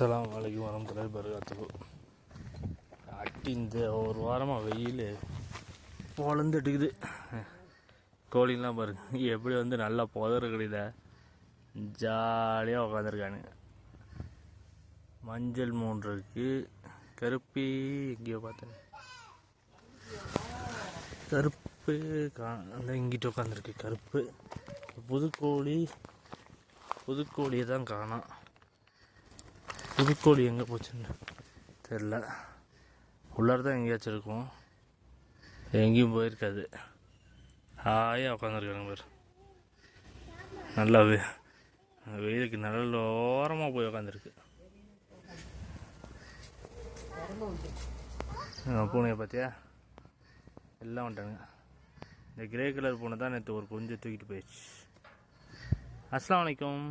அஸ்ஸலாமு அலைக்கும் வரமத்துல்லாஹி பரகாத்துஹு அட்டி இந்த ஒரு வாரமாக வெயில் பொழந்துட்டுக்குது கோழிலாம் பாருங்க எப்படி வந்து நல்லா புதறுகளில் ஜாலியாக உட்காந்துருக்கானுங்க மஞ்சள் மூன்று இருக்கு கருப்பி எங்கேயோ பார்த்தேன். கருப்பு கா அந்த இங்கிட்ட உட்காந்துருக்கு கருப்பு. புதுக்கோழி புதுக்கோழியை தான் காணோம். புதுக்கோழி எங்கே போச்சுன்னு தெரில. உள்ளார தான் எங்கேயாச்சும் இருக்கும். எங்கேயும் போயிருக்காது. ஹாயாக உட்காந்துருக்காங்க பேர். நல்லா வெயிலுக்கு நல்ல ஓரமாக போய் உட்காந்துருக்கு பூனையை பார்த்தியா எல்லாம் வந்துட்டானுங்க. இந்த கிரே கலர் பூனை தான் நேற்று ஒரு கொஞ்சம் தூக்கிட்டு போயிடுச்சு. அஸ்லாம் அலைக்கும்.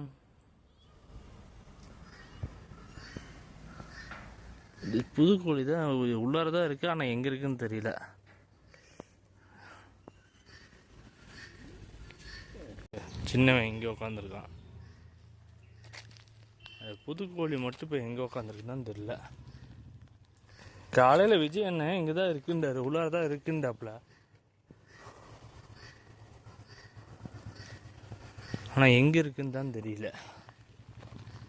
புது கோழி தான் உள்ளார தான் இருக்குது ஆனால் எங்கே இருக்குன்னு தெரியல. சின்னவன் எங்கே உட்காந்துருக்கான் அது புது கோழி மட்டும் இப்போ எங்கே உட்காந்துருக்குன்னு தெரியல. காலையில் விஜய் அண்ணன் இங்கே தான் இருக்குன்றாரு உள்ளார தான் இருக்குன்றாப்புல ஆனால் எங்கே இருக்குன்னு தான் தெரியல.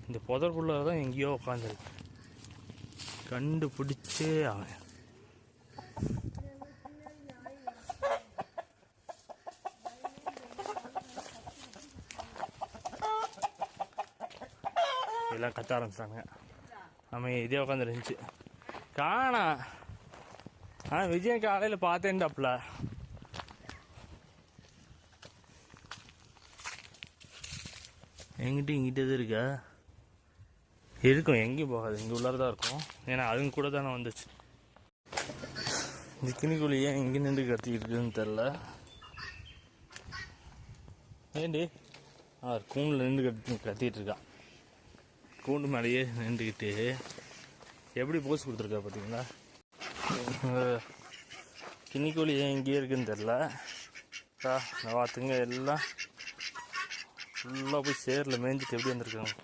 இந்த புதற்குள்ளார தான் எங்கேயோ உட்காந்துருக்கு கண்டுபிடிச்சே அவன் எல்லாம் கத்த ஆரம்பிச்சிட்டாங்க நம்ம இதே உட்காந்துருந்துச்சு காணா. ஆ விஜயன் காலையில் பார்த்தேன்டாப்ல எங்கிட்ட இங்கிட்ட இருக்கா? இருக்கும் எங்கேயும் போகாது. இங்கே உள்ளார தான் இருக்கும். ஏன்னா அதுங்க கூட தானே வந்துச்சு. இந்த குழி ஏன் இங்கே நின்று கத்திக்கிட்டு இருக்குதுன்னு தெரில ஏண்டி? ஆ கூண்டில் நின்று கத்தி கத்திட்டு இருக்கான் கூண்டு மேலேயே நின்றுக்கிட்டு எப்படி போஸ் கொடுத்துருக்கா பார்த்தீங்களா? கிணிக்கோழி ஏன் இங்கேயே இருக்குன்னு தெரில நான் பார்த்துங்க எல்லாம் ஃபுல்லாக போய் சேரில் மேய்ஞ்சிட்டு எப்படி வந்திருக்காங்க?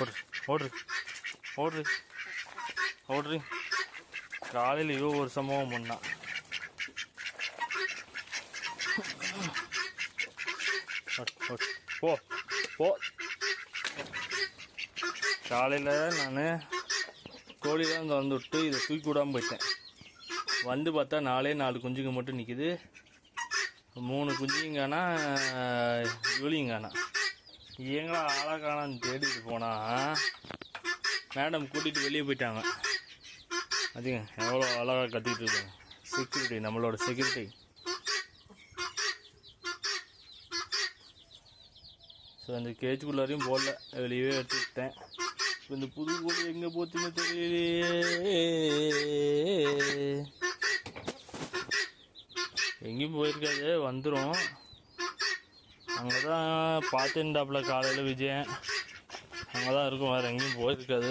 ஓடு ஓடுறு ஓடுறு ஓடுறு. காலையில் இவ்வளோ ஒரு சம்பவம் பண்ணா. போ போ. காலையில் நான் கோழிலாம் திறந்து விட்டு இதை தூக்கி விடாமல் போயிட்டேன். வந்து பார்த்தா நாலே நாலு குஞ்சுங்க மட்டும் நிற்கிது மூணு குஞ்சுங்கானா இவளிங்கானா. எங்களா ஆளா தேடிட்டு போனா மேடம் கூட்டிகிட்டு வெளியே போயிட்டாங்க. அதுங்க எவ்வளோ அழகாக கத்திக்கிட்டு இருக்காங்க. செக்யூரிட்டி நம்மளோட செக்யூரிட்டி ஸோ அந்த கேஜுக்குள்ளாரையும் போடல. வெளியவே எடுத்துக்கிட்டேன். இப்போ இந்த புது கோழி எங்கே போச்சுன்னு தெரியலையே. எங்கேயும் போயிருக்காது வந்துடும் அங்கே தான் பார்த்துட்டாப்புல காலையில் விஜயன். அங்கே தான் இருக்கும் வேறு எங்கேயும் போயிருக்காது.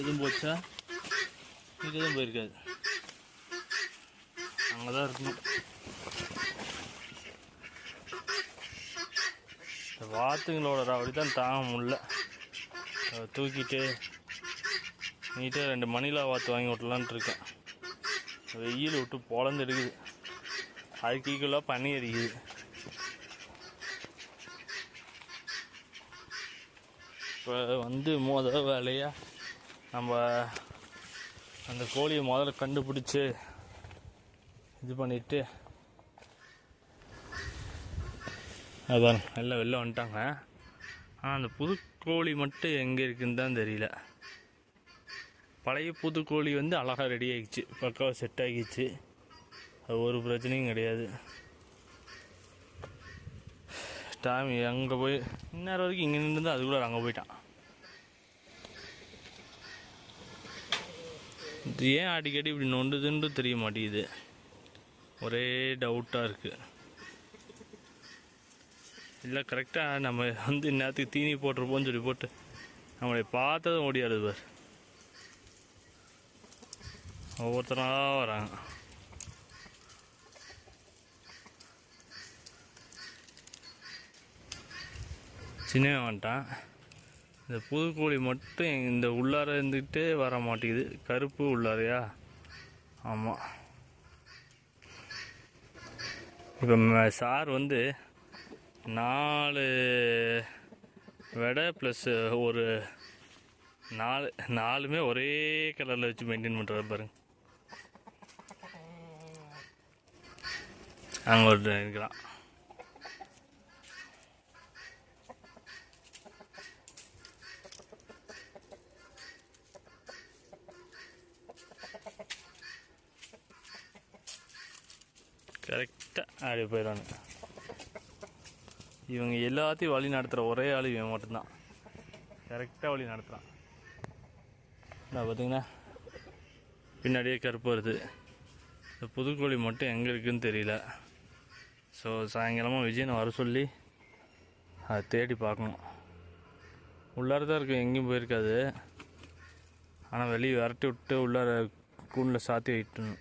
எதுவும் போச்சா? இங்கே எதுவும் போயிருக்காது. அங்கே தான் இருக்கணும் இந்த வாத்துங்களோட ராவடி தான் தாங்க முடியல. அதை தூக்கிட்டு நீட்டாக ரெண்டு மணிலா வாத்து வாங்கி விட்டலான்ட்டு இருக்கேன். வெயில் விட்டு பொழந்து எடுக்குது அதுக்கு ஈக்குவலாக பண்ணி இப்போ வந்து முதல் வேலையாக நம்ம அந்த கோழியை முதல்ல கண்டுபிடிச்சி இது பண்ணிட்டு அதான் எல்லாம் வெளில வந்துட்டாங்க. ஆனால் அந்த புது கோழி மட்டும் எங்கே இருக்குன்னு தான் தெரியல. பழைய புது கோழி வந்து அழகாக ரெடி ஆகிடுச்சு பக்காவாக செட் ஆகிடுச்சு. ஒரு பிரச்சனையும் கிடையாது. டாமி அங்கே போய் இந்நேரம் வரைக்கும் இங்கே நின்று அது கூட அங்கே போயிட்டான். இது ஏன் அடிக்கடி இப்படி நொண்டுதுன்னு தெரிய மாட்டேங்குது. ஒரே டவுட்டாக இருக்குது இல்லை கரெக்டாக நம்ம வந்து இந்நேரத்துக்கு தீனி போட்டிருப்போம்னு சொல்லி போட்டு நம்மளை பார்த்ததும் ஓடியாடுது பார். ஒவ்வொருத்தராக வராங்க. சின்னவன் வந்துட்டான். இந்த புதுக்கோழி மட்டும் இந்த உள்ளார இருந்துக்கிட்டே வர மாட்டேங்குது. கருப்பு உள்ளாரையா? ஆமாம் இப்போ சார் வந்து நாலு வெடை ப்ளஸ் ஒரு நாலு நாலுமே ஒரே கலரில் வச்சு மெயின்டைன் பண்ணுறாரு பாருங்க. அங்கே ஒரு இருக்கிறான் கரெக்டாக அப்படி போயிடுவானுங்க இவங்க எல்லாத்தையும் வழி நடத்துகிற ஒரே ஆள் இவன் மட்டும்தான். கரெக்டாக வழி நடத்துகிறான் நான் பார்த்தீங்கன்னா பின்னாடியே கருப்பு வருது. இந்த புதுக்கோழி மட்டும் எங்கே இருக்குன்னு தெரியல. ஸோ சாயங்காலமாக விஜயனை வர சொல்லி அதை தேடி பார்க்கணும். உள்ளார தான் இருக்கும் எங்கேயும் போயிருக்காது. ஆனால் வெளியே விரட்டி விட்டு உள்ளார கூண்டில் சாத்தி வைட்டணும்